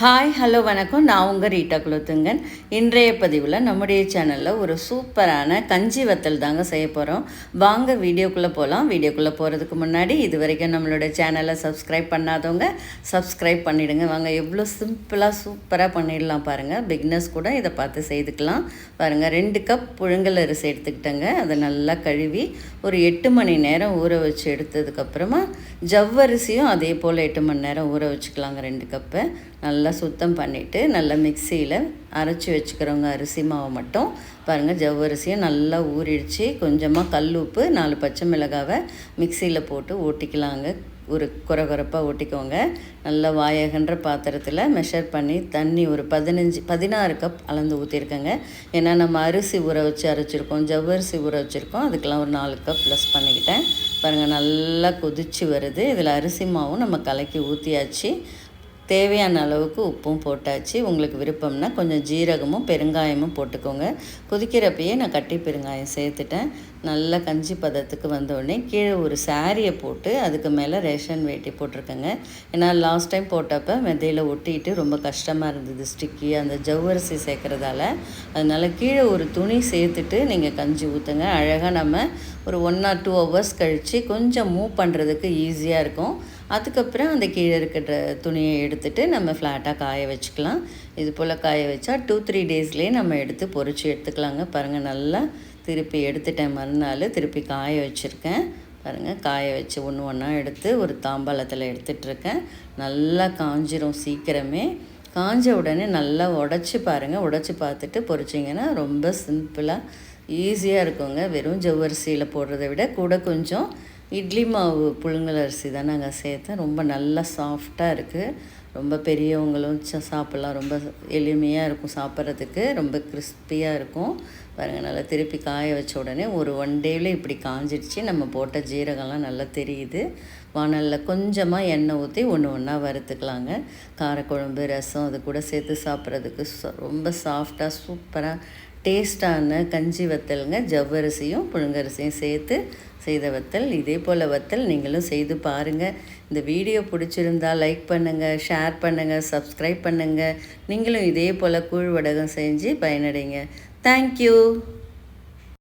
Hi hello வணக்கம். நான் உங்கள் ரீட்டா குலத்துங்கன். இன்றைய பதிவில் நம்முடைய சேனலில் ஒரு சூப்பரான கஞ்சி வத்தல் தாங்க செய்ய போகிறோம் வாங்க வீடியோக்குள்ளே போகலாம் வீடியோக்குள்ளே போகிறதுக்கு முன்னாடி இது வரைக்கும் நம்மளோட சேனலை சப்ஸ்கிரைப் பண்ணாதவங்க சப்ஸ்கிரைப் பண்ணிவிடுங்க வாங்க எவ்வளோ சிம்பிளாக சூப்பராக பண்ணிடலாம் பாருங்கள் பிக்னஸ் கூட இதை பார்த்து செய்துக்கலாம். பாருங்கள் ரெண்டு கப் புழுங்கல் அரிசி எடுத்துக்கிட்டேங்க. அதை நல்லா கழுவி ஒரு எட்டு மணி நேரம் ஊற வச்சு எடுத்ததுக்கப்புறமா ஜவ்வரிசியும் அதே போல் எட்டு மணி நேரம் ஊற வச்சுக்கலாங்க ரெண்டு கப்பு நல்லா சுத்தம் பண்ணிவிட்டு நல்லா மிக்சியில் அரைச்சி வச்சுக்கிறவங்க அரிசி மாவை மட்டும். பாருங்கள் ஜவ்வரிசியும் நல்லா ஊறிடுச்சு. கொஞ்சமாக கல் உப்பு நாலு பச்சை மிளகாவை மிக்சியில் போட்டு ஓட்டிக்கலாங்க. ஒரு குறகுறப்பாக ஓட்டிக்கோங்க. நல்லா வாயகன்ற பாத்திரத்தில் மெஷர் பண்ணி தண்ணி ஒரு பதினஞ்சு பதினாறு கப் அளந்து ஊற்றிருக்கேங்க ஏன்னா நம்ம அரிசி ஊற வச்சு அரைச்சிருக்கோம் ஜவ்வரிசி ஊற வச்சுருக்கோம். அதுக்கெலாம் ஒரு நாலு கப் ப்ளஸ் பண்ணிக்கிட்டேன். பாருங்கள் நல்லா கொதிச்சு வருது. இதில் அரிசி மாவும் நம்ம கலக்கி ஊற்றியாச்சு தேவையான அளவுக்கு உப்பும் போட்டாச்சு. உங்களுக்கு விருப்பம்னா கொஞ்சம் ஜீரகமும் பெருங்காயமும் போட்டுக்கோங்க. கொதிக்கிறப்பயே நான் கட்டி பெருங்காயம் சேர்த்துட்டேன். நல்லா கஞ்சி பதத்துக்கு வந்தோடனே கீழே ஒரு சாரியை போட்டு அதுக்கு மேலே ரேஷன் வேட்டி போட்டிருக்கேங்க. ஏன்னா லாஸ்ட் டைம் போட்டப்போ மெதையில் ஒட்டிட்டு ரொம்ப கஷ்டமாக இருந்தது ஸ்டிக்கி அந்த ஜவ்வரிசி சேர்க்குறதால. அதனால் கீழே ஒரு துணி சேர்த்துட்டு நீங்கள் கஞ்சி ஊற்றுங்க அழகாக நம்ம ஒரு ஒன் ஆர் டூ ஹவர்ஸ் கழித்து கொஞ்சம் மூவ் பண்ணுறதுக்கு ஈஸியாக இருக்கும். அதுக்கப்புறம் அந்த கீழே இருக்கிற துணியை எடுத்துகிட்டு நம்ம ஃப்ளாட்டாக காய வச்சுக்கலாம். இது போல் காய வச்சா டூ த்ரீ டேஸ்லேயே நம்ம எடுத்து பொறிச்சு எடுத்துக்கலாங்க. பாருங்கள் நல்லா திருப்பி எடுத்துட்டேன். மறுநாள் திருப்பி காய வச்சுருக்கேன். பாருங்கள் காய வச்சு ஒன்று ஒன்றா எடுத்து ஒரு தாம்பாளத்தில் எடுத்துகிட்ருக்கேன் நல்லா காஞ்சிரும் சீக்கிரமே. காஞ்ச உடனே நல்லா உடச்சி பாருங்கள் உடச்சி பார்த்துட்டு பொறிச்சிங்கன்னா ரொம்ப சிம்பிளாக ஈஸியாக இருக்குங்க. வெறும் ஜவ்வரிசியில் போடுறத விட கூட கொஞ்சம் இட்லி மாவு புழுங்கல் அரிசி தான் நாங்கள் சேர்த்தேன். ரொம்ப நல்லா சாஃப்டாக இருக்குது ரொம்ப பெரியவங்களும் சாப்பிட்லாம். ரொம்ப எளிமையாக இருக்கும் சாப்பிட்றதுக்கு. ரொம்ப கிறிஸ்பியாக இருக்கும். பாருங்கள் நல்லா திருப்பி காய வச்ச உடனே ஒரு ஒன் டேவில் இப்படி காஞ்சிடுச்சு. நம்ம போட்ட ஜீரகம்லாம் நல்லா தெரியுது. வானலில் கொஞ்சமாக எண்ணெய் ஊற்றி ஒன்று ஒன்றா வறுத்துக்கலாங்க. காரக்குழம்பு ரசம் அது கூட சேர்த்து சாப்பிட்றதுக்கு ரொம்ப சாஃப்டாக சூப்பராக டேஸ்டான கஞ்சி வத்தலுங்க ஜவ்வரிசியும் புழுங்கரிசியும் சேர்த்து செய்த வத்தல். இதே போல் வத்தல் நீங்களும் செய்து பாருங்கள் இந்த வீடியோ பிடிச்சிருந்தால் லைக் பண்ணுங்கள் ஷேர் பண்ணுங்கள் சப்ஸ்கிரைப் பண்ணுங்கள் நீங்களும் இதே போல் கூழ் வடகம் செஞ்சு பயனடைங்க. தேங்க்யூ